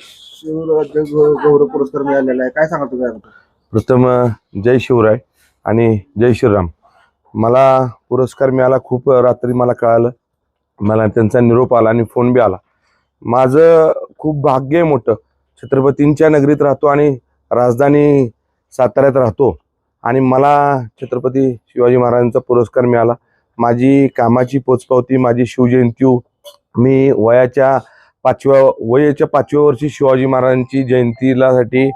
शिवराज्य गौरव पुरस्कार मिळालेला आहे. काय सांगा तुम्ही? प्रथम जय शिवराय आणि जय श्रीराम. मला पुरस्कार मिळाला खूप रात्री मला कळालं. मला त्यांचा निरोप आला आणि फोन बी आला. माझं खूप भाग्य आहे मोठं. छत्रपतींच्या नगरीत राहतो आणि राजधानी साताऱ्यात राहतो. आणि मला छत्रपती शिवाजी महाराजांचा पुरस्कार मिळाला. माझी कामाची पोचपावती माझी शिवजयंती मी वयाच्या पाचव्या वयाच्या पाचव्या वर्षी शिवाजी महाराजांची जयंतीला साठी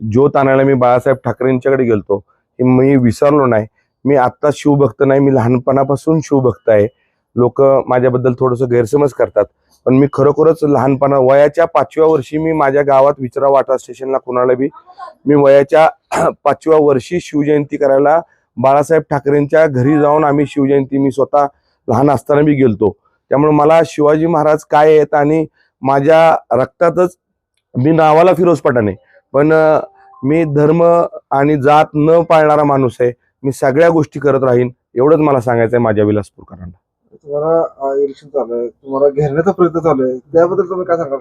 ज्योत आणायला मी बाळासाहेब ठाकरेंच्याकडे गेलतो. हे मी विसरलो नाही. मी आत्ता शिवभक्त नाही मी लहानपणापासून शिवभक्त आहे. लोक माझ्याबद्दल थोडंसं गैरसमज करतात. पण मी खरोखरच लहानपणा वयाच्या पाचव्या वर्षी मी माझ्या गावात विचरा वाटा स्टेशनला कुणाला बी मी वयाच्या पाचव्या वर्षी शिवजयंती करायला बाळासाहेब ठाकरेंच्या घरी जाऊन आम्ही शिवजयंती मी स्वतः लहान असताना बी गेलतो. त्यामुळे मला शिवाजी महाराज काय आहेत आणि माझ्या रक्तातच मी नावाला फिरोज पठाणे. पण मी धर्म आणि जात न पाळणारा माणूस आहे. मी सगळ्या गोष्टी करत राहीन एवढंच मला सांगायचं आहे माझ्या विलासपूरकरांना. तुम्हाला इलेक्शन चालू आहे. तुम्हाला घेरण्याचा प्रयत्न चालू आहे. त्याबद्दल तुम्ही काय सांगाल?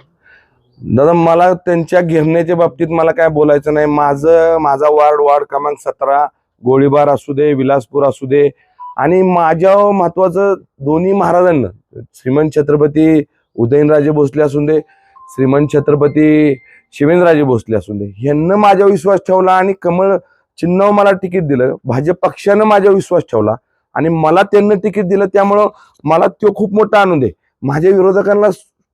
दादा मला त्यांच्या घेरण्याच्या बाबतीत मला काय बोलायचं नाही. माझं माझा वार्ड वार्ड क्रमांक सतरा गोळीबार असू दे विलासपूर असू दे आणि माझ्या महत्वाचं दोन्ही महाराजांना श्रीमंत छत्रपती उदयनराजे भोसले असू दे श्रीमंत छत्रपती शिवेंद्रराजे भोसले असू दे यांना माझ्यावर विश्वास ठेवला आणि कमळ चिन्ह मला तिकीट दिलं. भाजप पक्षानं माझ्यावर विश्वास ठेवला आणि मला त्यांना तिकीट दिलं त्यामुळं मला तो खूप मोठा आनंद आहे. माझ्या विरोधकांना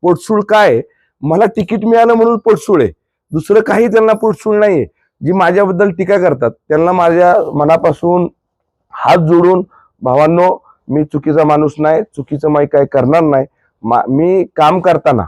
पोटसूळ काय आहे? मला तिकीट मिळालं म्हणून पोटसूळ आहे. दुसरं काही त्यांना पोटसूळ नाहीये. जी माझ्याबद्दल टीका करतात त्यांना माझ्या मनापासून हात जोडून भावांनो मी चुकीचा माणूस नाही चुकीचं मी काही करणार नाही. मा- मी काम करताना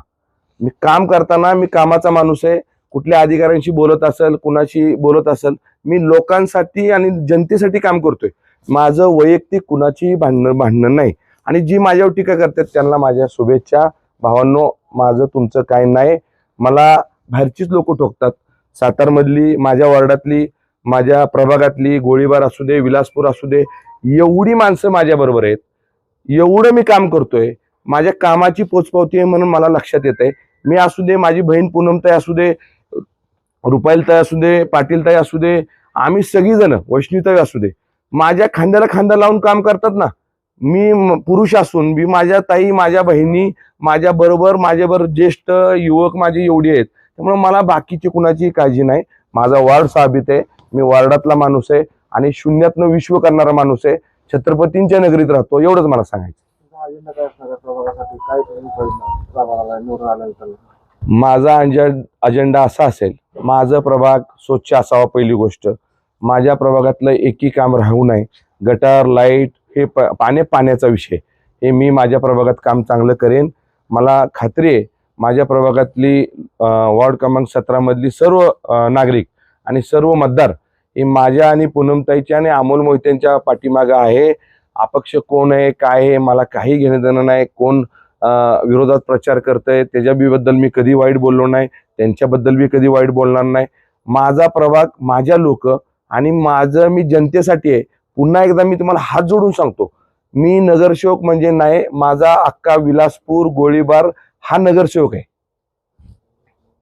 मी काम करताना मी कामाचा माणूस आहे. कुठल्या अधिकाऱ्यांशी बोलत असेल कुणाशी बोलत असेल मी लोकांसाठी आणि जनतेसाठी काम करतोय. माझं वैयक्तिक कुणाची भांडणं भांडणं नाही. आणि जी माझ्यावर टीका करतात त्यांना माझ्या शुभेच्छा. भावांनो माझं तुमचं काय नाही. मला बाहेरचीच लोक ठोकतात. सातारमधली माझ्या वॉर्डातली माझ्या प्रभागातली गोळीबार असू दे विलासपूर असू दे एवढी माणसं माझ्याबरोबर आहेत. एवढं मी काम करतोय. माझ्या कामाची पोचपावती आहे म्हणून मला लक्षात येत आहे मी असू दे माझी बहीण पूनमताई असू दे रुपाईलताई असू दे पाटीलताई असू दे आम्ही सगळीजण वैष्णवीताई असू दे माझ्या खांद्याला खांदा लावून काम करतात ना. मी पुरुष असून मी माझ्या ताई माझ्या बहिणी माझ्या बरोबर माझ्याबरोबर ज्येष्ठ युवक माझे एवढे आहेत. त्यामुळे मला बाकीची कुणाची काळजी नाही. माझा वार्ड साबित आहे. मी वार्डातला माणूस आहे आणि शून्यातनं विश्व करणारा माणूस आहे. छत्रपतींच्या नगरीत राहतो एवढंच मला सांगायचं. प्रभागासाठी काय माझा अजेंडा असा असेल माझं प्रभाग स्वच्छ असावा पहिली गोष्ट. माझ्या प्रभागातलं एकही काम राहू नये. गटार लाइट हे प पाण्याचा विषय. हे मी माझ्या प्रभागात काम चांगलं करेन. मला खात्री आहे माझ्या प्रभागातली वॉर्ड क्रमांक सतरामधली सर्व नागरिक आणि सर्व मतदार हे माझ्या आणि पूनमताईच्या आणि अमोल मोहित्यांच्या पाठीमागं आहे. अपक्ष कोण आहे काय आहे मला काही घेणं देणं नाही. कोण विरोधात प्रचार करतंय त्याच्याबद्दल मी कधी वाईट बोललो नाही. त्यांच्याबद्दल मी कधी वाईट बोलणार नाही. माझा प्रभाग माझ्या लोक आणि माझं मी जनतेसाठी आहे. पुन्हा एकदा मी तुम्हाला हात जोडून सांगतो. मी नगरसेवक म्हणजे नाही माझा अक्का विलासपूर गोळीबार हा नगरसेवक आहे.